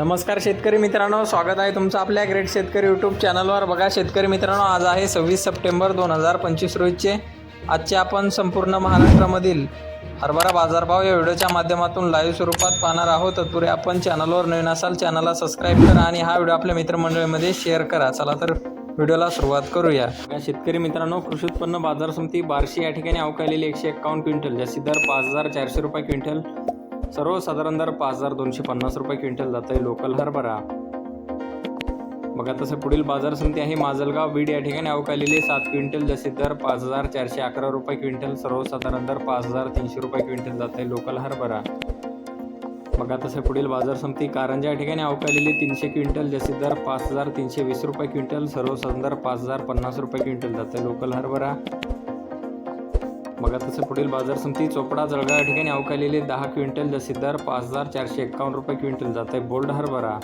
नमस्कार शेतकरी मित्रांनो स्वागत आहे तुमचं आपल्या ग्रेट शेतकरी यूट्यूब चॅनलवर बघा शेतकरी मित्रांनो आज आहे सव्वीस सप्टेंबर दोन हजार पंचवीस रोजचे आजचे आपण संपूर्ण महाराष्ट्रामधील हरभरा बाजारभाव या व्हिडिओच्या माध्यमातून लाईव्ह स्वरूपात पाहणार आहोत. तत्पूर्वी आपण चॅनलवर नवीन असाल चॅनलला सबस्क्राईब करा आणि हा व्हिडिओ आपल्या मित्रमंडळीमध्ये शेअर करा. चला तर व्हिडिओला सुरुवात करूया. शेतकरी मित्रांनो कृषी उत्पन्न बाजार समिती बार्शी या ठिकाणी अवकालेली एकशे एक्कावन्न क्विंटल जास्तीत दर पाच हजार चारशे रुपये क्विंटल. सर्वसाधारण दर पाच हजार दोनशे पन्नास रुपये क्विंटल जात आहे लोकल हरभरा बघा तसं पुढील बाजार समिती आहे माजलगाव. बीड या ठिकाणी अवकालेले सात क्विंटल जसे दर पाच हजार चारशे अकरा रुपये क्विंटल सर्वसाधारण दर पाच हजार तीनशे रुपये क्विंटल जात आहे लोकल हरभरा बघा तसं पुढील बाजार समिती कारंजा या ठिकाणी अवकालेले तीनशे क्विंटल जसे दर पाच हजार तीनशे वीस रुपये क्विंटल सर्वसाधारण दर पाच हजार पन्नास रुपये क्विंटल जात आहे लोकल हरभरा बघा तसं पुढील बाजार समिती चोपडा जळगाव या ठिकाणी अवकालेले दहा क्विंटल जसे दर पाच हजार चारशे एक्कावन्न रुपये क्विंटल जात आहे. बोल्ड हरभरा